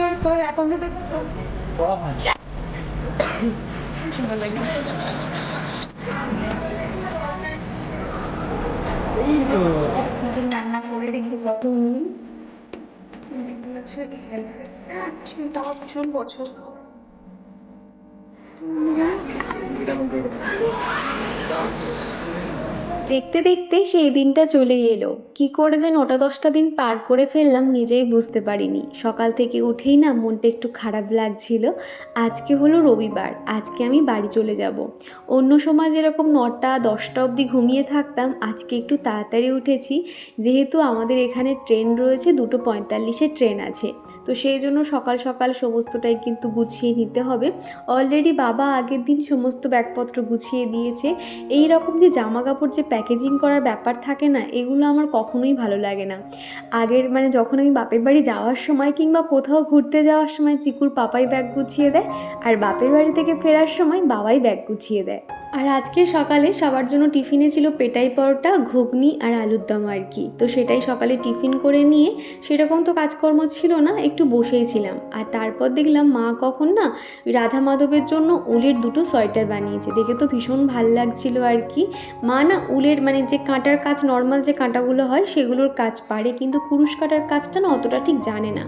তোর তোর এখন তো পড়া রান্না করে দেখি কত দেখতে ভীষণ পছন্দ দেখতে দেখতে সেই দিনটা চলেই এলো। কি করে যে নটা দশটা দিন পার করে ফেললাম, নিজেই বুঝতে পারিনি। সকাল থেকে উঠেই না মনটা একটু খারাপ লাগছিল। আজকে হলো রবিবার, আজকে আমি বাড়ি চলে যাব। অন্য সময় যেরকম নটা, দশটা অবধি ঘুমিয়ে থাকতাম, আজকে একটু তাড়াতাড়ি উঠেছি। যেহেতু আমাদের এখানে ট্রেন রয়েছে, দুটো পঁয়তাল্লিশের ট্রেন আছে। তো সেই জন্য সকাল সকাল সমস্তটাই কিন্তু গুছিয়ে নিতে হবে। অলরেডি বাবা আগের দিন সমস্ত ব্যাগপত্র গুছিয়ে দিয়েছে। এই রকম যে জামা কাপড় যে প্যাকেজিং করার ব্যাপার থাকে না, এগুলো আমার কখনোই ভালো লাগে না। আগের মানে যখন আমি বাপের বাড়ি যাওয়ার সময় কিংবা কোথাও ঘুরতে যাওয়ার সময় চিকুর পাপাই ব্যাগ গুছিয়ে দেয়, আর বাপের বাড়ি থেকে ফেরার সময় বাবাই ব্যাগ গুছিয়ে দেয়। আর আজকে সকালে সবার জন্য টিফিনে ছিল পেটাই পরোটা, ঘুগনি আর আলুর দম আর কি। তো সেটাই সকালে টিফিন করে নিয়ে সেরকম তো কাজকর্ম ছিল না, একটু বসেই ছিলাম। আর তারপর দেখলাম মা কখন না রাধা মাধবের জন্য উলের দুটো সোয়েটার বানিয়েছে, দেখে তো ভীষণ ভালো লাগছিল আর কি। মা না উলের মানে যে কাঁটার কাজ নর্মাল যে কাঁটাগুলো হয় সেগুলোর কাজ পারে, কিন্তু কুরুশ কাটার কাজটা না অতটা ঠিক জানে না।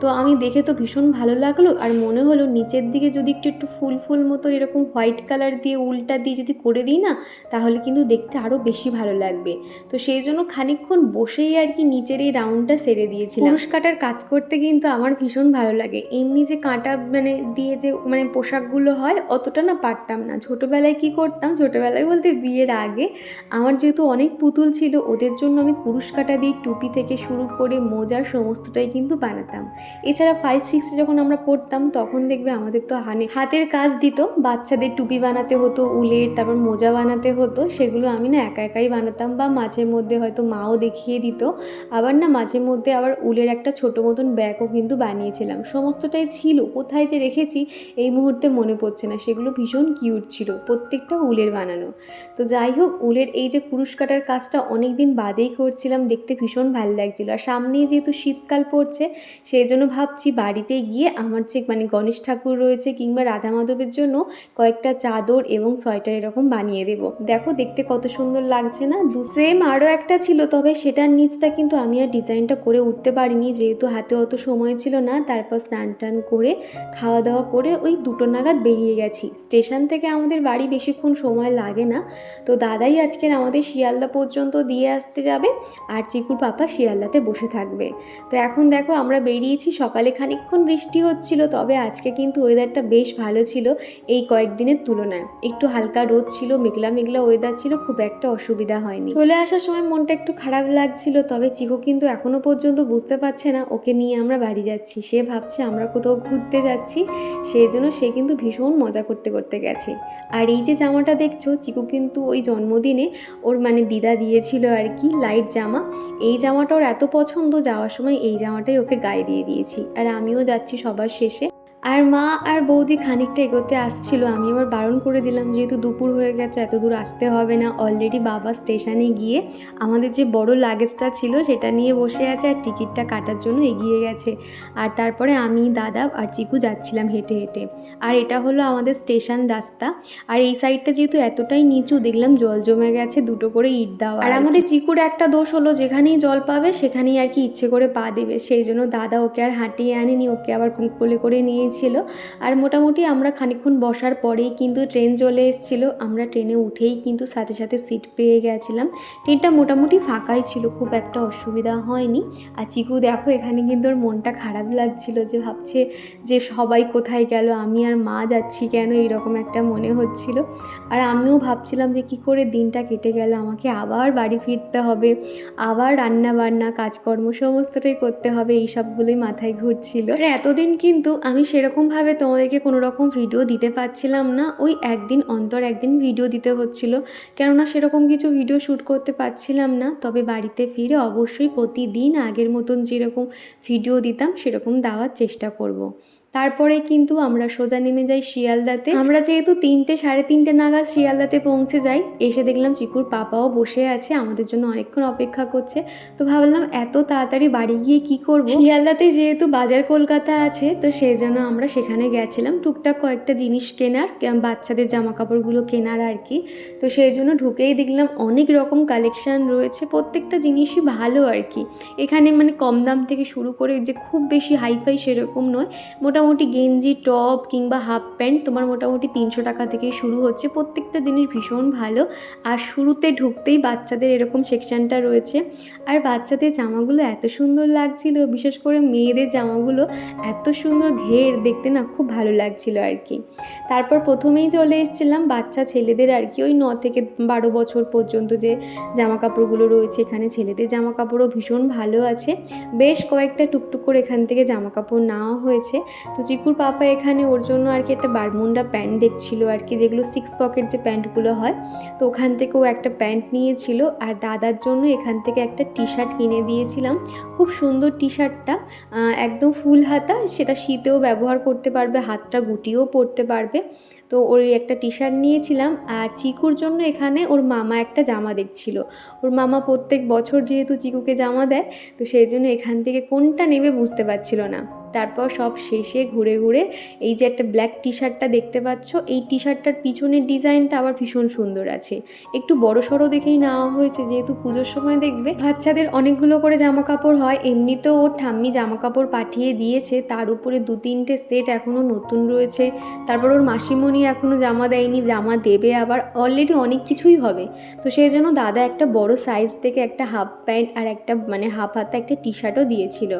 তো আমি দেখে তো ভীষণ ভালো লাগল, আর মনে হলো নিচের দিকে যদি একটু একটু ফুল ফুল মতো এরকম হোয়াইট কালার দিয়ে উলটা দিয়ে যদি করে দিই না, তাহলে কিন্তু দেখতে আরও বেশি ভালো লাগবে। তো সেই জন্য খানিকক্ষণ বসেই আর কি নিচের এই রাউন্ডটা সেরে দিয়েছিলাম। কুরুশ কাটার কাজ করতে কিন্তু আমার ভীষণ ভালো লাগে। এমনি যে কাঁটা মানে দিয়ে যে মানে পোশাকগুলো হয়, অতটা না পারতাম না। ছোটোবেলায় কি করতাম? ছোটোবেলায় বলতে বিয়ের আগে আমার যেহেতু অনেক পুতুল ছিল, ওদের জন্য আমি কুরুশ দিয়ে টুপি থেকে শুরু করে মোজার সমস্তটাই কিন্তু বানাতাম। এছাড়া ফাইভ সিক্সে যখন আমরা পড়তাম, তখন দেখবে আমাদের তো হানে, হাতের কাজ দিত, বাচ্চাদের টুপি বানাতে হতো, উলের, তারপর মোজা বানাতে হতো, সেগুলো আমি না একা একাই বানাতাম বা মাঝে মধ্যে হয়তো মাও দেখিয়ে দিত। আবার না মাঝে মধ্যে আবার উলের একটা ছোটো মতন ব্যাগও কিন্তু বানিয়েছিলাম। সমস্তটাই ছিল, কোথায় যে রেখেছি, এই মুহূর্তে মনে পড়ছে না। সেগুলো ভীষণ কিউট ছিল, প্রত্যেকটা উলের বানানো। তো যাই হোক, উলের এই যে কুরুশ কাটার কাজটা অনেক দিন বাদেই করছিলাম, দেখতে ভীষণ ভালো লাগছিল। আর সামনেই যেহেতু শীতকাল পড়ছে সেই জন্য ভাবছি বাড়িতে গিয়ে আমার যে মানে গণেশ ঠাকুর রয়েছে কিংবা রাধা মাধবের জন্য কয়েকটা চাদর এবং সোয়েটার এরকম বানিয়ে দেবো। দেখো দেখতে কত সুন্দর লাগছে না? দু সেম আরও একটা ছিল, তবে সেটার নিচটা কিন্তু আমি আর ডিজাইনটা করে উঠতে পারিনি, যেহেতু হাতে অত সময় ছিল না, তারপর স্নান টান করে খাওয়া দাওয়া করে ওই দুটো নাগাদ বেরিয়ে গেছি। স্টেশন থেকে আমাদের বাড়ি বেশিক্ষণ সময় লাগে না। তো দাদাই আজকের আমাদের শিয়ালদা পর্যন্ত দিয়ে আসতে যাবে আর চিকুর পাপা শিয়ালদাতে বসে থাকবে। তো এখন দেখো আমরা বেরিয়েছি, সকালে খানিকক্ষণ বৃষ্টি হচ্ছিল, তবে আজকে কিন্তু ওয়েদারটা বেশ ভালো ছিল এই কয়েকদিনের তুলনায়। একটু হালকা রোদ ছিল, মেঘলা মেঘলা ওয়েদার ছিল, খুব একটা অসুবিধা হয়নি। চলে আসার সময় মনটা একটু খারাপ লাগছিল, তবে চিকু কিন্তু এখনও পর্যন্ত বুঝতে পারছে না, ওকে নিয়ে আমরা বাড়ি যাচ্ছি। সে ভাবছে আমরা কোথাও ঘুরতে যাচ্ছি, সেই জন্য সে কিন্তু ভীষণ মজা করতে করতে গেছে। আর এই যে জামাটা দেখছ, চিকু কিন্তু ওই জন্মদিনে ওর মানে দিদা দিয়েছিল আর কি লাইট জামা। এই জামাটা ওর এত পছন্দ, যাওয়ার সময় এই জামাটাই ওকে গায়ে দিয়ে দিয়েছি। আর আমিও যাচ্ছি সবার শেষে। আর মা আর বৌদি খানিকটা এগোতে আসছিল। আমি আবার বারণ করে দিলাম যেহেতু দুপুর হয়ে গেছে এত দূর আসতে হবে না। অলরেডি বাবা স্টেশনে গিয়ে আমাদের যে বড় লাগেজটা ছিল সেটা নিয়ে বসে আছে আর টিকিটটা কাটার জন্য এগিয়ে গেছে। আর তারপরে আমি দাদা আর চিকু যাচ্ছিলাম হেঁটে হেঁটে। আর এটা হলো আমাদের স্টেশন রাস্তা। আর এই সাইডটা যেহেতু এতটাই নিচু দেখলাম জল জমে গেছে দুটো করে ইট দেওয়া আর আমাদের চিকুর একটা দোষ হলো যেখানেই জল পাবে সেখানেই আর কি ইচ্ছে করে পা দেবে। সেই জন্য দাদা ওকে আর হাঁটিয়ে আনেনি ওকে আবার কোলে করে নিয়েছিল আর মোটামুটি আমরা খানিকক্ষণ বসার পরেই কিন্তু ট্রেন চলে এসেছিল। আমরা ট্রেনে উঠেই কিন্তু সাথে সাথে সিট পেয়ে গেছিলাম। ট্রেনটা মোটামুটি ফাঁকাই ছিল, খুব একটা অসুবিধা হয়নি। আর চিকু, দেখো, এখানে কিন্তু ওর মনটা খারাপ লাগছিল যে ভাবছে যে সবাই কোথায় গেল, আমি আর মা যাচ্ছি কেন, এইরকম একটা মনে হচ্ছিল। আর আমিও ভাবছিলাম যে কি করে দিনটা কেটে গেল, আমাকে আবার বাড়ি ফিরতে হবে, আবার রান্না বান্না কাজকর্ম, সমস্তটাই করতে হবে, এই সবগুলোই মাথায় ঘুরছিল। আর এতদিন কিন্তু আমি সেরকমভাবে তোমাদেরকে কোনো রকম ভিডিও দিতে পারছিলাম না। ওই একদিন অন্তর একদিন ভিডিও দিতে হচ্ছিল। কেননা সেরকম কিছু ভিডিও শ্যুট করতে পারছিলাম না। তবে বাড়িতে ফিরে অবশ্যই প্রতিদিন আগের মতন যেরকম ভিডিও দিতাম, সেরকম দেওয়ার চেষ্টা করব। তারপরে কিন্তু আমরা সোজা নেমে যাই শিয়ালদাতে। আমরা যেহেতু তিনটে, সাড়ে তিনটে নাগাদ শিয়ালদাতে পৌঁছে যাই, এসে দেখলাম চিকুর পাপাও বসে আছে, আমাদের জন্য অনেকক্ষণ অপেক্ষা করছে। তো ভাবলাম এত তাড়াতাড়ি বাড়ি গিয়ে কি করব? শিয়ালদাতে যেহেতু বাজার কলকাতা আছে, তো সেই জন্য আমরা সেখানে গেছিলাম। টুকটাক কয়েকটা জিনিস কেনার বাচ্চাদের জামা কাপড়গুলো কেনার আর কি। তো সেই জন্য ঢুকেই দেখলাম অনেক রকম কালেকশান রয়েছে, প্রত্যেকটা জিনিসই ভালো আর কি। এখানে মানে কম দাম থেকে শুরু করে যে খুব বেশি হাইফাই সেরকম নয়, মোটামুটি গেঞ্জি, টপ কিংবা হাফ প্যান্ট তোমার মোটামুটি তিনশো টাকা থেকে শুরু হচ্ছে। প্রত্যেকটা জিনিস ভীষণ ভালো। আর শুরুতে ঢুকতেই বাচ্চাদের এরকম সেকশনটা রয়েছে। আর বাচ্চাদের জামাগুলো এত সুন্দর লাগছিল, বিশেষ করে মেয়েদের জামাগুলো এত সুন্দর ঘের দেখতে না খুব ভালো লাগছিল আর কি। তারপর প্রথমেই চলে এসেছিলাম বাচ্চা ছেলেদের আর কি, ওই ন থেকে বারো বছর পর্যন্ত যে জামা কাপড়গুলো রয়েছে এখানে ছেলেদের জামা কাপড়ও ভীষণ ভালো আছে। বেশ কয়েকটা টুকটুক করে এখান থেকে জামা কাপড় নেওয়া হয়েছে। তো চিকুর পাপা এখানে ওর জন্য আর কি একটা বারমুন্ডা প্যান্ট দেখছিল আর কি, যেগুলো সিক্স পকেট যে প্যান্টগুলো হয়। তো ওখান থেকে ও একটা প্যান্ট নিয়েছিল আর দাদার জন্য এখান থেকে একটা টি শার্ট কিনে দিয়েছিলাম। খুব সুন্দর টি শার্টটা একদম ফুল হাতা, সেটা শীতেও ব্যবহার করতে পারবে, হাতটা গুটিয়েও পরতে পারবে। তো ওই একটা টি শার্ট নিয়েছিলাম আর চিকুর জন্য এখানে ওর মামা একটা জামা দেখছিল। ওর মামা প্রত্যেক বছর যেহেতু চিকুকে জামা দেয়, তো সেই জন্য এখান থেকে কোনটা নেবে বুঝতে পারছিল না। তারপর সব শেষে ঘুরে ঘুরে এই যে একটা ব্ল্যাক টি শার্টটা দেখতে পাচ্ছ, এই টি শার্টটার পিছনের ডিজাইনটা আবার ভীষণ সুন্দর আছে। একটু বড় সড়ো দেখেই নেওয়া হয়েছে, যেহেতু পুজোর সময় দেখবে। বাচ্চাদের অনেকগুলো করে জামা কাপড় হয়, এমনিতেও ওর ঠাম্মি জামা কাপড় পাঠিয়ে দিয়েছে, তার উপরে দু তিনটে সেট এখনও নতুন রয়েছে। তারপর ওর মাসিমণি এখনও জামা দেয়নি, জামা দেবে আবার অলরেডি অনেক কিছুই হবে। তো সেই জন্য দাদা একটা বড় সাইজ থেকে একটা হাফ প্যান্ট আর একটা মানে হাফ হাতা একটা টি শার্টও দিয়েছিল।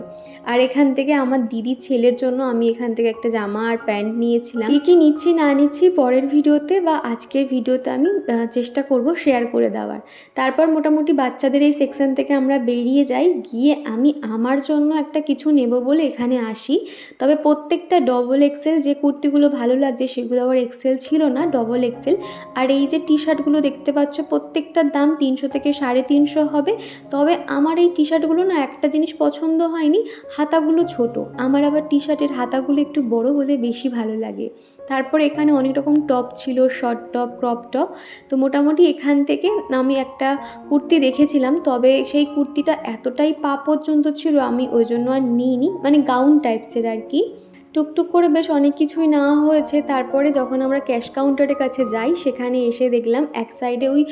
আর এখান থেকে আমার দিদির ছেলের জন্য আমি এখান থেকে একটা জামা আর প্যান্ট নিয়েছিলাম। কী কী নিচ্ছি, না নিচ্ছি পরের ভিডিওতে বা আজকের ভিডিওতে আমি চেষ্টা করব শেয়ার করে দেওয়ার। তারপর মোটামুটি বাচ্চাদের এই সেকশন থেকে আমরা বেরিয়ে যাই। গিয়ে আমি আমার জন্য একটা কিছু নেব বলে এখানে আসি। তবে প্রত্যেকটা ডবল এক্সেল যে কুর্তিগুলো ভালো লাগছে সেগুলো আবার এক্সেল ছিল না ডবল এক্সেল আর এই যে টি শার্টগুলো দেখতে পাচ্ছ, প্রত্যেকটার দাম তিনশো থেকে সাড়ে তিনশো হবে। তবে আমার এই টি শার্টগুলো না একটা জিনিস পছন্দ হয়নি, হাতাগুলো ছোট। আমার আবার টি শার্টের হাতাগুলো একটু বড় হলে বেশি ভালো লাগে। তারপর এখানে অনেক রকম টপ ছিল, শর্ট টপ, ক্রপ টপ। তো মোটামুটি এখান থেকে আমি একটা কুর্তি দেখেছিলাম, তবে সেই কুর্তিটা এতটাই পা পর্যন্ত ছিল আমি ওই জন্য আর নিইনি। মানে গাউন টাইপসের আর কি। টুকটুক করে বেশ অনেক কিছুই নেওয়া হয়েছে। তারপরে যখন আমরা ক্যাশ কাউন্টারের কাছে যাই, সেখানে এসে দেখলাম এক সাইডে ওই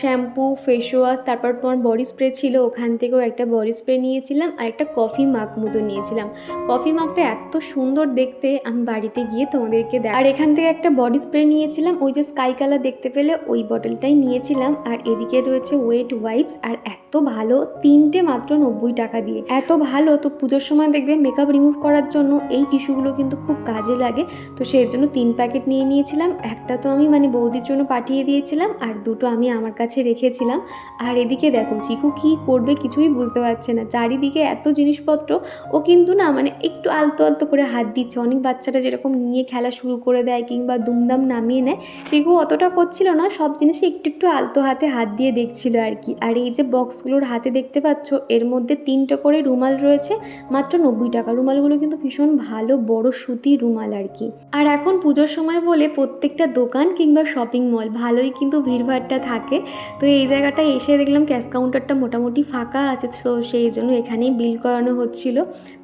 শ্যাম্পু ফেস ওয়াশ তারপর তোমার বডি স্প্রে ছিল, ওখান থেকেও একটা বডি স্প্রে নিয়েছিলাম আর একটা কফি মাগ মতো নিয়েছিলাম। কফি মাগটা এত সুন্দর দেখতে, আমি বাড়িতে গিয়ে তোমাদেরকে দেখ আর এখান থেকে একটা বডি স্প্রে নিয়েছিলাম, ওই যে স্কাই কালার দেখতে পেলে ওই বটলটাই নিয়েছিলাম। আর এদিকে রয়েছে ওয়েট ওয়াইপস আর এত ভালো, তিনটে মাত্র নব্বই টাকা দিয়ে। এত ভালো, তো পুজোর সময় দেখবে মেকআপ রিমুভ করার জন্য এই টিস্যুগুলো কিন্তু খুব কাজে লাগে। তো সেই জন্য তিন প্যাকেট নিয়ে নিয়েছিলাম। একটা তো আমি মানে বৌদির জন্য পাঠিয়ে দিয়েছিলাম আর দুটো আমি আমার কাছে রেখেছিলাম। আর এদিকে দেখো, চিকু কী করবে কিছুই বুঝতে পারছে না। চারিদিকে এত জিনিসপত্র, ও কিন্তু না মানে একটু আলতো আলতো করে হাত দিচ্ছে। অনেক বাচ্চারা যেরকম নিয়ে খেলা শুরু করে দেয় কিংবা দুমদাম নামিয়ে নেয়, চিকু অতটা করছিল না। সব জিনিসে একটু একটু আলতো হাতে হাত দিয়ে দেখছিল আর কি। আর এই যে বক্সগুলোর হাতে দেখতে পাচ্ছ, এর মধ্যে তিনটে করে রুমাল রয়েছে, মাত্র নব্বই টাকা। রুমালগুলো কিন্তু ভীষণ ভালো বড় সুতি রুমাল আর কি। আর এখন পুজোর সময় বলে প্রত্যেকটা দোকান কিংবা শপিং মল ভালোই কিন্তু ভিড়ভাড়টা থাকে। তো এই জায়গাটায় এসে দেখলাম ক্যাশ কাউন্টারটা মোটামুটি ফাঁকা আছে, তো সেই জন্য এখানেই বিল করানো হচ্ছিল।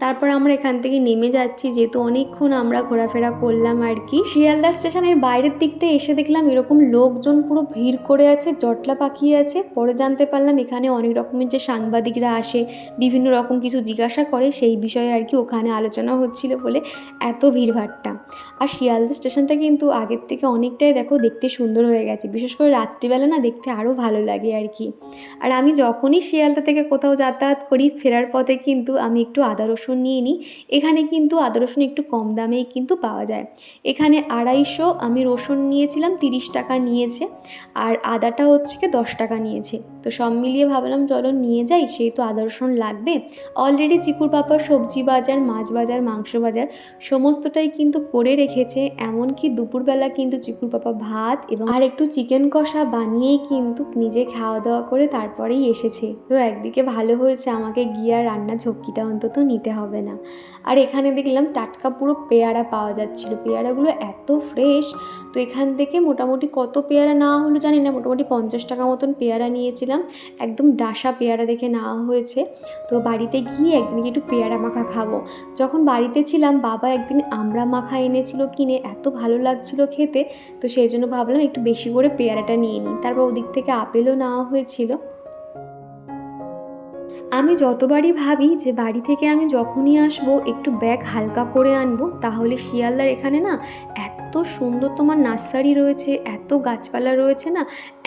তারপর আমরা এখান থেকে নেমে যাচ্ছি, যেহেতু অনেকক্ষণ আমরা ঘোরাফেরা করলাম আর কি। শিয়ালদা স্টেশনের বাইরের দিকটা এসে দেখলাম এরকম লোকজন পুরো ভিড় করে আছে, জটলা পাকিয়ে আছে। পরে জানতে পারলাম এখানে অনেক রকমের যে সাংবাদিকরা আসে, বিভিন্ন রকম কিছু জিজ্ঞাসা করে, সেই বিষয়ে আর কি ওখানে আলোচনা হচ্ছিল বলে এত ভিড়ভাড়টা। আর শিয়ালদা স্টেশনটা কিন্তু আগের থেকে অনেকটাই দেখো দেখতে সুন্দর হয়ে গেছে। বিশেষ করে রাত্রিবেলা না দেখতে আরও ভালো লাগে আর কি। আর আমি যখনই শিয়ালদা থেকে কোথাও যাতায়াত করি, ফেরার পথে কিন্তু আমি একটু আদা রসুন নিয়ে নিই। এখানে কিন্তু আদা রসুন একটু কম দামেই কিন্তু পাওয়া যায়। এখানে আড়াইশো আমি রসুন নিয়েছিলাম, তিরিশ টাকা নিয়েছে। আর আদাটা হচ্ছে কি দশ টাকা নিয়েছে। তো সব মিলিয়ে ভাবলাম চলো নিয়ে যাই সেই তো আদা রসুন লাগবে। অলরেডি চিকুর পাপার সবজি বাজার, মাছ বাজার, মাংস বাজার সমস্তটাই কিন্তু করে রেখেছে, এমনকি দুপুরবেলা কিন্তু চিকুর পাপা ভাত এবং আর একটু চিকেন কষা বানিয়েই কিন্তু নিজে খাওয়া দাওয়া করে তারপরেই এসেছে। তো একদিকে ভালো হয়েছে আমাকে গিয়ে আর রান্নার ঝক্কিটা অন্তত নিতে হবে না। আর এখানে দেখলাম টাটকা পুরো পেয়ারা পাওয়া যাচ্ছিল। পেয়ারাগুলো এত ফ্রেশ, তো এখান থেকে মোটামুটি কত পেয়ারা নেওয়া হলো জানি না, মোটামুটি পঞ্চাশ টাকা মতন পেয়ারা নিয়েছিলাম। একদম ডাসা পেয়ারা দেখে নেওয়া হয়েছে। তো বাড়িতে গিয়ে একদিন একটু পেয়ারা মাখা খাব। যখন বাড়িতে ছিলাম বাবা একদিন আমরা মাখা এনেছিল কিনে, এত ভালো লাগছিল খেতে, তো সেই জন্য ভাবলাম একটু বেশি করে পেয়ারাটা নিয়ে নিই। তারপর ওদিক থেকে আপেলও নেওয়া হয়েছিল। আমি যতবারই ভাবি যে বাড়ি থেকে আমি যখনই আসব, একটু ব্যাগ হালকা করে আনব, তাহলে শিয়ালদার এখানে না এত সুন্দর তোমার নার্সারি রয়েছে, এত গাছপালা রয়েছে না,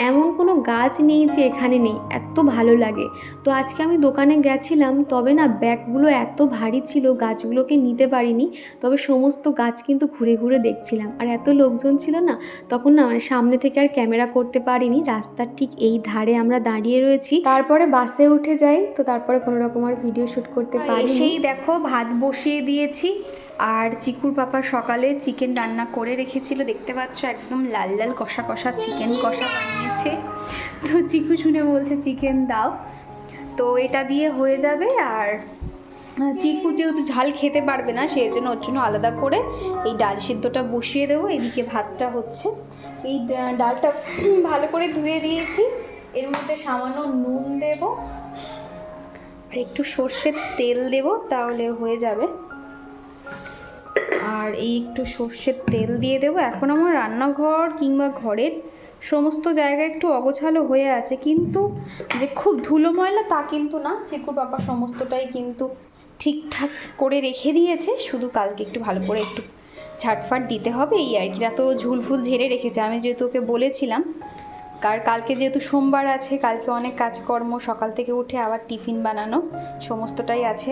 এমন কোনো গাছ নেই যে এখানে নেই, এত ভালো লাগে। তো আজকে আমি দোকানে গেছিলাম, তবে না ব্যাগগুলো এত ভারী ছিল, গাছগুলোকে নিতে পারিনি, তবে সমস্ত গাছ কিন্তু ঘুরে ঘুরে দেখছিলাম। আর এত লোকজন ছিল না, তখন না মানে সামনে থেকে আর ক্যামেরা করতে পারিনি, রাস্তার ঠিক এই ধারে আমরা দাঁড়িয়ে রয়েছি। তারপরে বাসে উঠে যাই, তো তারপরে কোনো রকম আর ভিডিও শ্যুট করতে পারি সেই দেখো ভাত বসিয়ে দিয়েছি। আর চিকুর পাপা সকালে চিকেন রান্না করে রেখেছিল। দেখতে পাচ্ছ একদম লাল লাল কষা কষা চিকেন কষা বানিয়েছে। তো চিকু শুনে বলছে চিকেন দাও। তো এটা দিয়ে হয়ে যাবে। আর চিকু যেহেতু ঝাল খেতে পারবে না সেই জন্য ওর জন্য আলাদা করে এই ডাল সিদ্ধটা বসিয়ে দেবো। এদিকে ভাতটা হচ্ছে। এই ডালটা ভালো করে ধুয়ে দিয়েছি। এর মধ্যে সামান্য নুন দেবো। একটু সর্ষের তেল দেব, তাহলে হয়ে যাবে। আর এই একটু সর্ষের তেল দিয়ে দেবো। এখন আমার রান্নাঘর কিংবা ঘরের সমস্ত জায়গা একটু অগোছালো হয়ে আছে, কিন্তু যে খুব ধুলো ময়লা তা কিন্তু না। চিকুর বাবা সমস্তটাই কিন্তু ঠিকঠাক করে রেখে দিয়েছে। শুধু কালকে একটু ভালো করে একটু ঝাটফাট দিতে হবে। এই আর কি তো ঝুলফুল ঝেড়ে রেখেছে। আমি যেহেতু ওকে বলেছিলাম কার কালকে যেহেতু সোমবার আছে, কালকে অনেক কাজকর্ম, সকাল থেকে উঠে আবার টিফিন বানানো, সমস্তটাই আছে।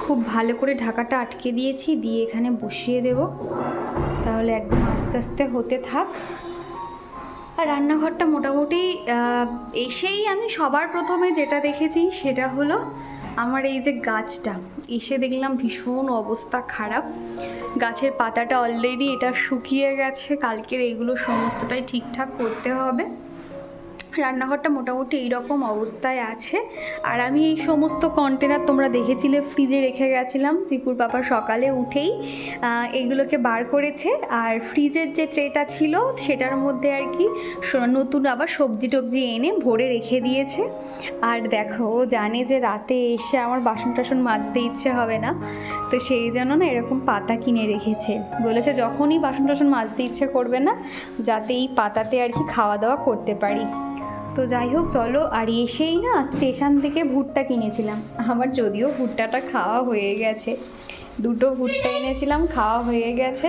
খুব ভালো করে ঢাকাটা আটকে দিয়েছি, দিয়ে এখানে বসিয়ে দেব। তাহলে একদম আস্তে আস্তে হতে থাক। আর রান্নাঘরটা মোটামুটি এসেই আমি সবার প্রথমে যেটা দেখেছি, সেটা হলো আমার এই যে গাছটা, এসে দেখলাম ভীষণ অবস্থা খারাপ। গাছের পাতাটা অলরেডি এটা শুকিয়ে গেছে, কালকের এইগুলো সমস্তটাই ঠিকঠাক করতে হবে। রান্নাঘরটা মোটামুটি এইরকম অবস্থায় আছে। আর আমি এই সমস্ত কন্টেনার তোমরা দেখেছিলে ফ্রিজে রেখে গেছিলাম। চিকুর পাপা সকালে উঠেই এগুলোকে বার করেছে। আর ফ্রিজের যে ট্রেটা ছিল, সেটার মধ্যে আর কি নতুন আবার সবজি টবজি এনে ভরে রেখে দিয়েছে। আর দেখো, ও জানে যে রাতে এসে আমার বাসন টাসন মাজতে ইচ্ছে হবে না। তো সেই জন্য না এরকম পাতা কিনে রেখেছে। বলেছে, যখনই বাসন টাসন মাজতে ইচ্ছে করবে না, যাতে এই পাতাতে আর কি খাওয়া দাওয়া করতে পারি। তো যাই হোক, চলো, আর এসেই না স্টেশন থেকে ভুট্টা কিনেছিলাম। আমার যদিও ভুট্টাটা খাওয়া হয়ে গেছে। দুটো ভুট্টা এনেছিলাম, খাওয়া হয়ে গেছে।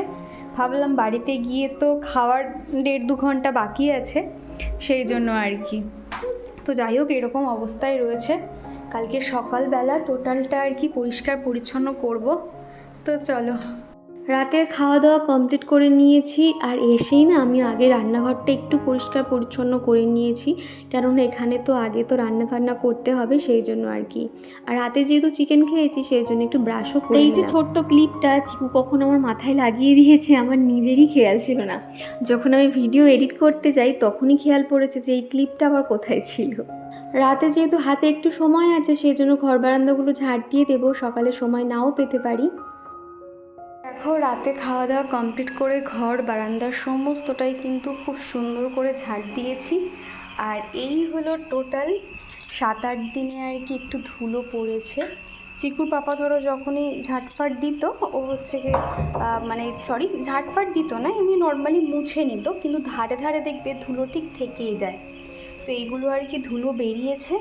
ভাবলাম বাড়িতে গিয়ে তো খাওয়ার দেড় দু ঘণ্টা বাকি আছে, সেই জন্য আর কি। তো যাই হোক, এরকম অবস্থায় রয়েছে। কালকে সকালবেলা টোটালটা আর কি পরিষ্কার পরিচ্ছন্ন করব। তো চলো। রাতের খাওয়া দাওয়া কমপ্লিট করে নিয়েছি আর এসেই না আমি আগে রান্নাঘরটা একটু পরিষ্কার পরিচ্ছন্ন করে নিয়েছি। কারণ এখানে তো আগে তো রান্না বান্না করতে হবে সেই জন্য আর কি। আর রাতে যেহেতু চিকেন খেয়েছি সেই জন্য একটু ব্রাশও করে এই যে ছোট্ট ক্লিপটা চিকু কখন আমার মাথায় লাগিয়ে দিয়েছে আমার নিজেরই খেয়াল ছিল না। যখন আমি ভিডিও এডিট করতে যাই তখনই খেয়াল পড়েছে যে এই ক্লিপটা আবার কোথায় ছিল। রাতে যেহেতু হাতে একটু সময় আছে সেই জন্য ঘর বারান্দাগুলো ঝাড় দিয়ে দেবো সকালে সময় নাও পেতে পারি। দেখো, রাতে খাওয়া দাওয়া কমপ্লিট করে ঘর বারান্দার সমস্তটাই কিন্তু খুব সুন্দর করে ঝাড় দিয়েছি। আর এই হলো টোটাল সাত আট দিনে আর কি একটু ধুলো পড়েছে। চিকুর পাপা ধরো যখনই ঝাটফাট দিত, ও হচ্ছে গিয়ে মানে সরি ঝাটফাট দিত না, এমনি নর্মালি মুছে নিত, কিন্তু ধারে ধারে দেখবে ধুলো ঠিক থেকেই যায়। তো এইগুলো আর কি ধুলো বেরিয়েছে।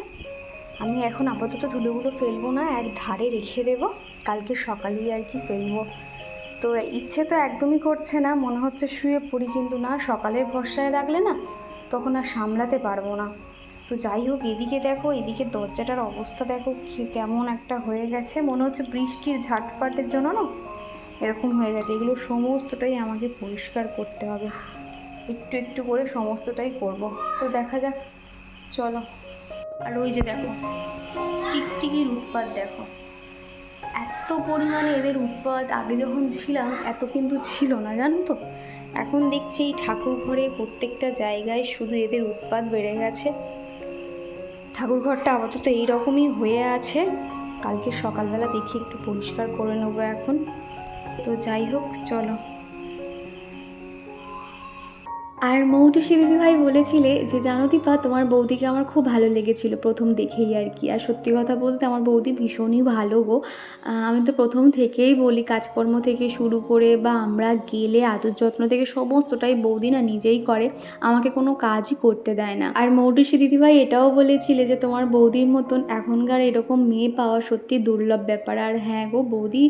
আমি এখন আপাতত ধুলোগুলো ফেলব না, এক ধারে রেখে দেবো। কালকে সকালেই আর কি ফেলব। তো ইচ্ছে তো একদমই করছে না। মনে হচ্ছে শুয়ে পড়ি কিন্তু না, সকালের ভরসায় রাখলে না তখন আর সামলাতে পারব না। তো যাই হোক, এদিকে দেখো, এদিকে দরজাটার অবস্থা দেখো কেমন একটা হয়ে গেছে। মনে হচ্ছে বৃষ্টির ঝাটফাটের জন্য না এরকম হয়ে গেছে। এগুলো সমস্তটাই আমাকে পরিষ্কার করতে হবে। একটু একটু করে সমস্তটাই করব। তো দেখা যাক, চলো। আর ওই যে দেখো, টিকটিকির উৎপাত দেখো। এত পরিমাণে এদের উৎপাত, আগে যখন ছিলাম, এত কিন্তু ছিল না, জানো তো? এখন দেখছি এই ঠাকুর ঘরে প্রত্যেকটা জায়গায় শুধু এদের উৎপাত বেড়ে গেছে। ঠাকুর ঘরটা আপাতত এইরকমই হয়ে আছে। কালকে সকালবেলা দেখি, একটু পরিষ্কার করে নেব এখন। তো যাই হোক, চলো। আর মৌটুসি দিদিভাই বলেছিলে যে, জানো দীপা, তোমার বৌদিকে আমার খুব ভালো লেগেছিল প্রথম দেখেই আর কি। আর সত্যি কথা বলতে আমার বৌদি ভীষণই ভালো গো। আমি তো প্রথম থেকেই বলি, কাজকর্ম থেকে শুরু করে বা আমরা গেলে আদর যত্ন থেকে সমস্তটাই বৌদি না নিজেই করে, আমাকে কোনো কাজই করতে দেয় না। আর মৌটুসি দিদিভাই এটাও বলেছিলে যে, তোমার বৌদির মতন এখনকার এরকম মেয়ে পাওয়া সত্যি দুর্লভ ব্যাপার। আর হ্যাঁ গো, বৌদি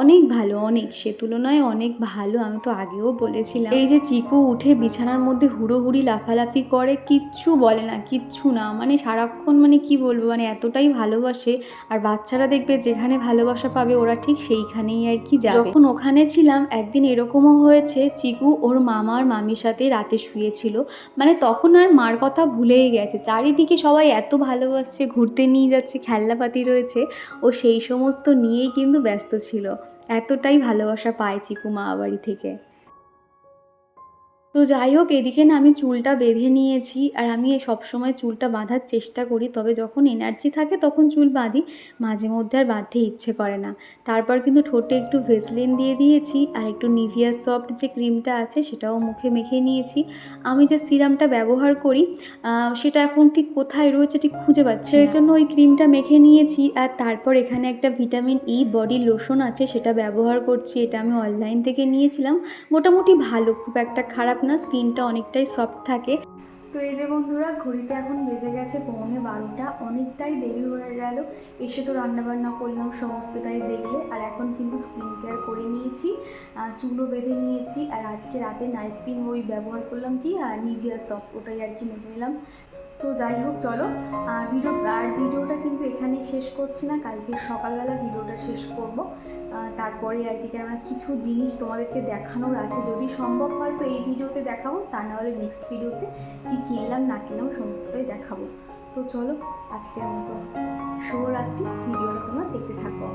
অনেক ভালো, অনেক, সে তুলনায় অনেক ভালো, আমি তো আগেও বলেছিলাম। এই যে চিকু উঠে বিছানার মধ্যে হুড়োহুড়ি লাফালাফি করে, কিচ্ছু বলে না, কিচ্ছু না। মানে সারাক্ষণ মানে কি বলব মানে এতটাই ভালোবাসে। আর বাচ্চারা দেখবে যেখানে ভালোবাসা পাবে ওরা ঠিক সেইখানেই আর কি যাবে। যখন ওখানে ছিলাম, একদিন এরকমও হয়েছে, চিকু ওর মামার মামির সাথে রাতে শুয়েছিল। মানে তখন আর মার কথা ভুলেই গেছে। চারিদিকে সবাই এত ভালোবাসছে, ঘুরতে নিয়ে যাচ্ছে, খেলনাপাতি রয়েছে। ও সেই সমস্ত নিয়েই কিন্তু ব্যস্ত ছিল। এতটাই ভালোবাসা পায় চিকু মা বাড়ি থেকে। তো যাই হোক, এদিকে না আমি চুলটা বেঁধে নিয়েছি আর আমি সবসময় চুলটা বাঁধার চেষ্টা করি। তবে যখন এনার্জি থাকে তখন চুল বাঁধি, মাঝে মধ্যে আর বাঁধতে ইচ্ছে করে না। তারপর কিন্তু ঠোঁটে একটু ভেসলিন দিয়ে দিয়েছি আর একটু নিভিয়া সফট যে ক্রিমটা আছে সেটাও মুখে মেখে নিয়েছি। আমি যে সিরামটা ব্যবহার করি সেটা এখন ঠিক কোথায় রয়েছে ঠিক খুঁজে পাচ্ছি সেই জন্য ওই ক্রিমটা মেখে নিয়েছি আর তারপর এখানে একটা ভিটামিন ই বডি লোশন আছে সেটা ব্যবহার করছি। এটা আমি অনলাইন থেকে নিয়েছিলাম। মোটামুটি ভালো, খুব একটা খারাপ না, স্কিনটা অনেকটাই সফট থাকে। তো এই যে বন্ধুরা, ঘড়িতে এখন বেজে গেছে পৌনে বারোটা, অনেকটাই দেরি হয়ে গেল। এসে তো রান্নাবান্না করলাম, সমস্তটাই দেখলে। আর এখন কিন্তু স্কিন কেয়ার করে নিয়েছি চুলও বেঁধে নিয়েছি। আর আজকে রাতে নাইট ক্রিম ওই ব্যবহার করলাম কি, আর নিভিয়া সফট ওটাই আর কি মেখে নিলাম। তো যাই হোক, চলো। ভিডিও, আর ভিডিওটা কিন্তু এখানেই শেষ করছি না, কালকে সকালবেলা ভিডিওটা শেষ করব। তারপরে আর কি আমার কিছু জিনিস তোমাদেরকে দেখানোর আছে। যদি সম্ভব হয় তো এই ভিডিওতে দেখাবো, তা নাহলে নেক্সট ভিডিওতে কি কিনলাম না কিনলাম সমস্তটাই দেখাবো। তো চলো, আজকের মতো শুভরাত্রি, ভিডিওটা তোমরা দেখতে থাকো।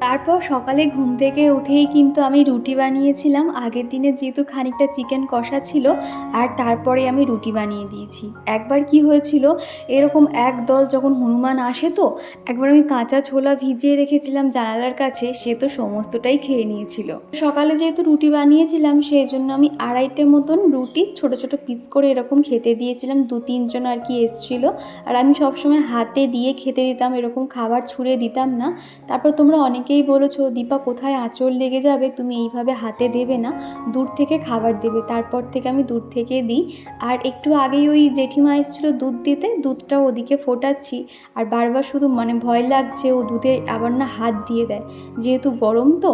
তারপর সকালে ঘুম থেকে উঠেই কিন্তু আমি রুটি বানিয়েছিলাম। আগের দিনে যেহেতু খানিকটা চিকেন কষা ছিল, আর তারপরে আমি রুটি বানিয়ে দিয়েছি। একবার কি হয়েছিল, এরকম এক দল যখন হনুমান আসে তো, একবার আমি কাঁচা ছোলা ভিজিয়ে রেখেছিলাম জানালার কাছে, সে তো সমস্তটাই খেয়ে নিয়েছিল। সকালে যেহেতু রুটি বানিয়েছিলাম, সেই জন্য আমি আড়াইটে মতন রুটি ছোট ছোট পিস করে এরকম খেতে দিয়েছিলাম। দু তিনজন আর কি এসছিল। আর আমি সবসময় হাতে দিয়ে খেতে দিতাম, এরকম খাবার ছুঁড়ে দিতাম না। তারপর তোমরা অনেকেই বলেছ দীপা কোথায় আঁচড় লেগে যাবে? তুমি এইভাবে হাতে দেবে না। দূর থেকে খাবার দেবে। তারপর থেকে আমি দূর থেকে দিই। আর একটু আগেই ওই জেঠিমা এসেছিল দুধ দিতে। দুধটা ওদিকে ফোটাচ্ছি। আর বারবার শুধু মানে ভয় লাগছে ও দুধে আবার না হাত দিয়ে দেয়। যেহেতু গরম তো।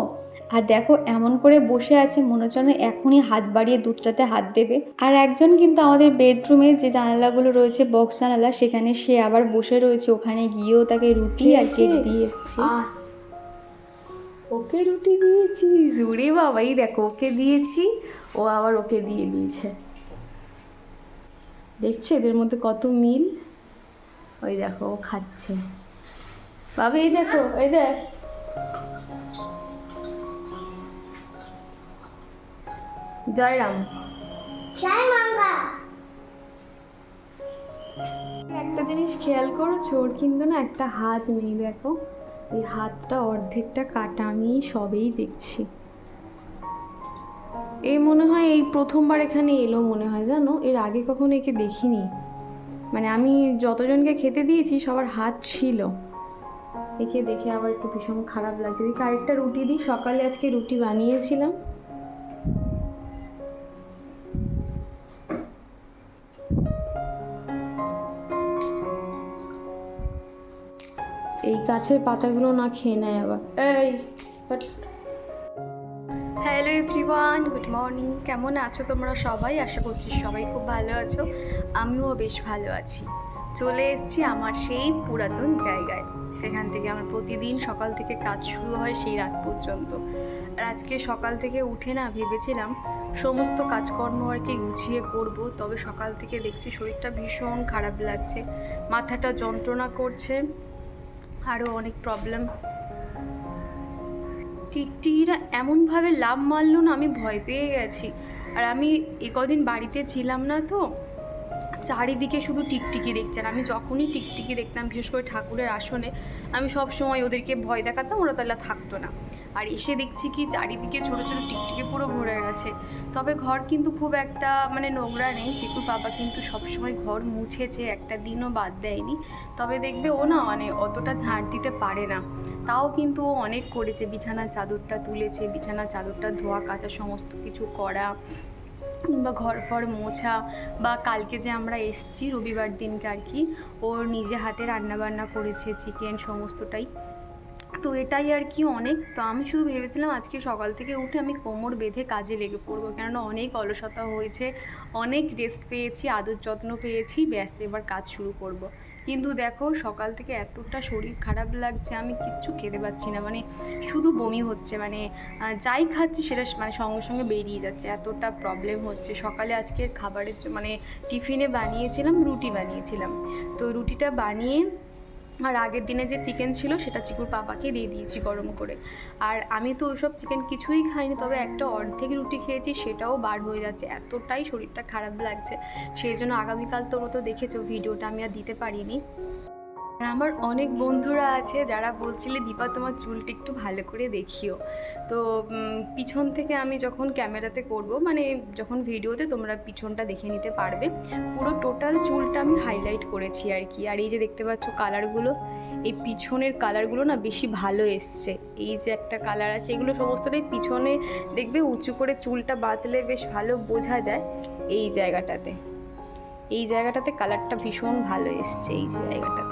আর দেখো এমন করে বসে আছে মনে হচ্ছে এখনই হাত বাড়িয়ে দুধটাতে হাত দেবে। আর একজন কিন্তু আমাদের বেডরুমে যে জানালাগুলো রয়েছে বক্স জানালা সেখানে সে আবার বসে রয়েছে। ওখানে গিয়েও তাকে রুটি আর কেক দিয়ে এসছে। আহ, ওকে রুটি দিয়েছি। জুড়ে বাবা এই দেখো ওকে দিয়েছি ও আবার ওকে দিয়ে দিয়েছে। দেখছ এদের মধ্যে কত মিল? ওই দেখো ও খাচ্ছে। বাবা এই দেখো এই দেখ। জয় রাম একটা জিনিস খেয়াল করো ওর কিন্তু না একটা হাত নেই দেখো। এই হাতটা অর্ধেকটা কাটা আমি সবেই দেখছি। এই মনে হয় এই প্রথমবার এখানে এলো মনে হয়, জানো? এর আগে কখনো একে দেখিনি। মানে আমি যতজনকে খেতে দিয়েছি, সবার হাত ছিল। একে দেখে আবার একটু ভীষণ খারাপ লাগছে। দেখি আরেকটা রুটি দিই। সকালে আজকে রুটি বানিয়েছিলাম। এই গাছের পাতাগুলো না খেয়ে নেয় আবার। এই হ্যালো এভরিওয়ান গুড মর্নিং কেমন আছো তোমরা সবাই? আশা করছি সবাই খুব ভালো আছো। আমিও বেশ ভালো আছি। চলে এসেছি আমার সেই পুরাতন জায়গায়, যেখান থেকে আমার প্রতিদিন সকাল থেকে কাজ শুরু হয় সেই রাত পর্যন্ত। আর আজকে সকাল থেকে উঠে না ভেবেছিলাম সমস্ত কাজকর্ম আর কি গুছিয়ে করব, তবে সকাল থেকে দেখছি শরীরটা ভীষণ খারাপ লাগছে। মাথাটা যন্ত্রণা করছে। আরও অনেক প্রবলেম টিকটিকিরা এমনভাবে লাভ মারল না, আমি ভয় পেয়ে গেছি। আর আমি এ কদিন বাড়িতে ছিলাম না তো, চারিদিকে শুধু টিকটিকি দেখছেন। আমি যখনই টিকটিকি দেখতাম, বিশেষ করে ঠাকুরের আসনে, আমি সব সময় ওদেরকে ভয় দেখাতাম, ওরা তাহলে থাকতো না। আর এসে দেখছি কি চারিদিকে ছোটো ছোটো টিকটিকি পুরো ভরে গেছে। তবে ঘর কিন্তু খুব একটা মানে নোংরা নেই। চিকুর বাবা কিন্তু সবসময় ঘর মুছেছে, একটা দিনও বাদ দেয়নি। তবে দেখবে ও না মানে অতটা ঝাঁট দিতে পারে না। তাও কিন্তু ও অনেক করেছে। বিছানার চাদরটা তুলেছে, বিছানার চাদরটা ধোয়া, কাচা সমস্ত কিছু করা কিংবা ঘর ফর মোছা বা কালকে যে আমরা এসছি রবিবার দিনকে আর কি ওর নিজে হাতে রান্না বান্না করেছে, চিকেন সমস্তটাই। তো এটাই আর কি অনেক। তো আমি শুধু ভেবেছিলাম আজকে সকাল থেকে উঠে আমি কোমর বেঁধে কাজে লেগে পড়ব, কেননা অনেক অলসতা হয়েছে, অনেক রেস্ট পেয়েছি, আদর যত্ন পেয়েছি, ব্যাস এবার কাজ শুরু করব। কিন্তু দেখো সকাল থেকে এতটা শরীর খারাপ লাগছে, আমি কিচ্ছু খেতে পাচ্ছি না মানে শুধু বমি হচ্ছে মানে যাই খাচ্ছি সেটা মানে সঙ্গে সঙ্গে বেরিয়ে যাচ্ছে, এতটা প্রবলেম হচ্ছে। সকালে আজকে খাবারের মানে টিফিনে বানিয়েছিলাম, রুটি বানিয়েছিলাম। তো রুটিটা বানিয়ে আর আগের দিনে যে চিকেন ছিল, সেটা চিকুর পাপাকে দিয়ে দিয়েছি গরম করে। আর আমি তো ওইসব চিকেন কিছুই খাইনি, তবে একটা অর্ধেক রুটি খেয়েছি, সেটাও বার হয়ে যাচ্ছে। এতটাই শরীরটা খারাপ লাগছে। সেই জন্য আগামীকাল তোমরা তো দেখেছ, ভিডিওটা আমি আর দিতে পারিনি। আর আমার অনেক বন্ধুরা আছে যারা বলছিলে, দীপা, তোমার চুলটা একটু ভালো করে দেখিও। তো পিছন থেকে আমি যখন ক্যামেরাতে করব মানে যখন ভিডিওতে তোমরা পিছনটা দেখে নিতে পারবে, পুরো টোটাল চুলটা আমি হাইলাইট করেছি আর কি। আর এই যে দেখতে পাচ্ছ কালারগুলো, এই পিছনের কালারগুলো না বেশি ভালো এসছে। এই যে একটা কালার আছে, এগুলো সমস্তটাই পিছনে দেখবে উঁচু করে চুলটা বাঁধলে বেশ ভালো বোঝা যায় এই জায়গাটাতে। এই জায়গাটাতে কালারটা ভীষণ ভালো এসছে, এই জায়গাটাতে।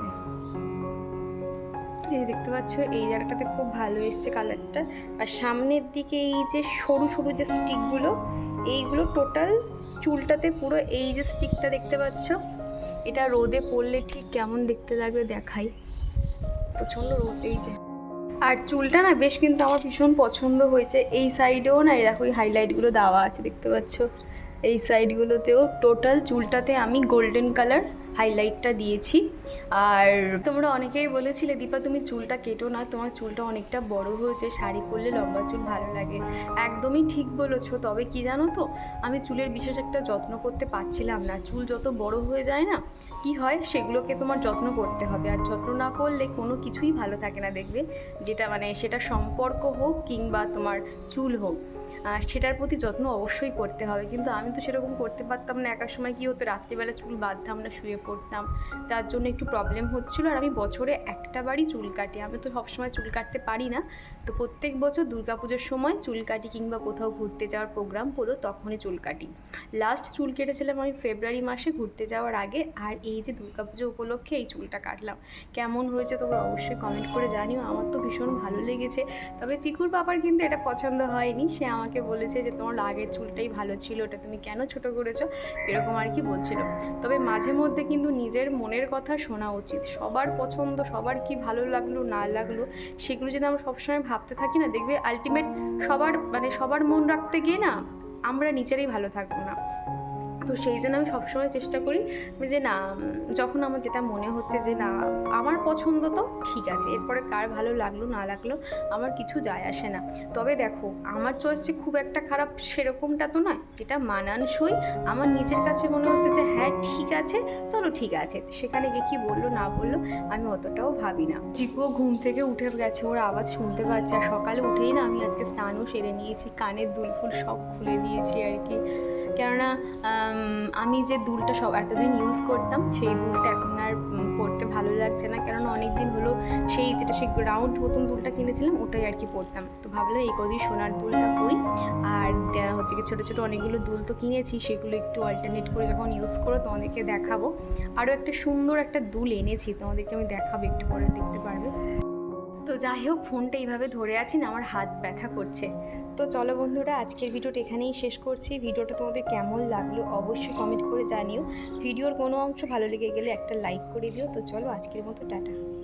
দেখতে পাচ্ছ, এই জায়গাটাতে খুব ভালো এসছে কালারটা আর সামনের দিকে এই যে সরু সরু যে স্টিকগুলো এইগুলো টোটাল চুলটাতে পুরো এই যে স্টিকটা দেখতে পাচ্ছ। এটা রোদে পড়লে ঠিক কেমন দেখতে লাগবে দেখাই। প্রচণ্ড রোদ, এই যে। আর চুলটা না বেশ কিন্তু আমার ভীষণ পছন্দ হয়েছে। এই সাইডেও না দেখো এই হাইলাইটগুলো দেওয়া আছে, দেখতে পাচ্ছ। এই সাইডগুলোতেও টোটাল চুলটাতে আমি গোল্ডেন কালার হাইলাইটটা দিয়েছি। আর তোমরা অনেকেই বলেছিলে, দীপা, তুমি চুলটা কেটো না। তোমার চুলটা অনেকটা বড় হয়েছে। শাড়ি পরলে লম্বা চুল ভালো লাগে। একদমই ঠিক বলেছ। তবে কি জানো তো, আমি চুলের বিশেষ একটা যত্ন করতে পারছিলাম না। চুল যত বড় হয়ে যায় না, কি হয়? সেগুলোকে তোমার যত্ন করতে হবে। আর যত্ন না করলে কোনো কিছুই ভালো থাকে না, দেখবে। যেটা মানে সেটা সম্পর্ক হোক কিংবা তোমার চুল হোক। সেটার প্রতি যত্ন অবশ্যই করতে হবে। কিন্তু আমি তো সেরকম করতে পারতাম না। একার সময় কী হতো, রাত্রিবেলা চুল বাঁধতাম না, শুয়ে পড়তাম। যার জন্য একটু প্রবলেম হচ্ছিল আর আমি বছরে একটা বারই চুল কাটি। আমি তো সবসময় চুল কাটতে পারি না। তো প্রত্যেক বছর দুর্গাপুজোর সময় চুল কাটি কিংবা কোথাও ঘুরতে যাওয়ার প্রোগ্রাম হলো তখনই চুল কাটি। লাস্ট চুল কেটেছিলাম আমি ফেব্রুয়ারি মাসে ঘুরতে যাওয়ার আগে আর এই যে দুর্গাপুজো উপলক্ষে এই চুলটা কাটলাম। কেমন হয়েছে তোমরা অবশ্যই কমেন্ট করে জানিও। আমার তো ভীষণ ভালো লেগেছে। তবে চিকুর বাবার কিন্তু এটা পছন্দ হয়নি। সে আমাকে বলেছে যে তোমার আগের চুলটাই ভালো ছিল, ওটা তুমি কেন ছোট করেছ? এরকম আর কি বলছিল। তবে মাঝে মধ্যে কিন্তু নিজের মনের কথা শোনা উচিত। সবার পছন্দ, সবার কি ভালো লাগল, না লাগল, সেগুলো যদি আমরা সবসময় ভাবতে থাকি না, দেখবে আলটিমেট সবার মানে সবার মন রাখতে গিয়ে না, আমরা নিজেরাই ভালো থাকব না। তো সেই জন্য আমি সবসময় চেষ্টা করি যে না, যখন আমার যেটা মনে হচ্ছে যে না, আমার পছন্দ তো ঠিক আছে, এরপরে কার ভালো লাগল, না লাগল, আমার কিছু যায় আসে না। তবে দেখো, আমার চয়েস যে খুব একটা খারাপ সেরকমটা তো নয়, যেটা মানানসই। আমার নিজের কাছে মনে হচ্ছে যে হ্যাঁ ঠিক আছে, চলো ঠিক আছে। সেখানে গিয়ে কি বলল, না বলল, আমি অতটাও ভাবি না। চিকুও ঘুম থেকে উঠে গেছে, ওর আওয়াজ শুনতে পাচ্ছে, আর সকালে উঠেই না আমি আজকে স্নানও সেরে নিয়েছি, কানের দুল ফুল সব খুলে দিয়েছি আর কি। কেননা, আমি যে দুলটা সব এতদিন ইউজ করতাম, সেই দুলটা এখন আর পরতে ভালো লাগছে না। কেননা অনেক দিন হলো সেই যেটা সেই রাউন্ড মতন দুলটা কিনেছিলাম, ওটাই আর কি পরতাম তো ভাবলাম এই কদিন সোনার দুলটা পরি আর হচ্ছে কি ছোটো ছোটো অনেকগুলো দুল তো কিনেছি, সেগুলো একটু অল্টারনেট করে যখন ইউজ করো তোমাদেরকে দেখাবো। আরও একটা সুন্দর একটা দুল এনেছি, তোমাদেরকে আমি দেখাবো একটু পরে, দেখতে পারবে? তো যাই হোক, ফোনটা এইভাবে ধরে আছি না, আমার হাত ব্যথা করছে। তো চলো বন্ধুরা, আজকের ভিডিওটা এখানেই শেষ করছি। ভিডিওটা তোমাদের কেমন লাগল অবশ্যই কমেন্ট করে জানিও। ভিডিওর কোনো অংশ ভালো লেগে গেলে একটা লাইক করে দিও। তো চলো আজকের মতো, টাটা।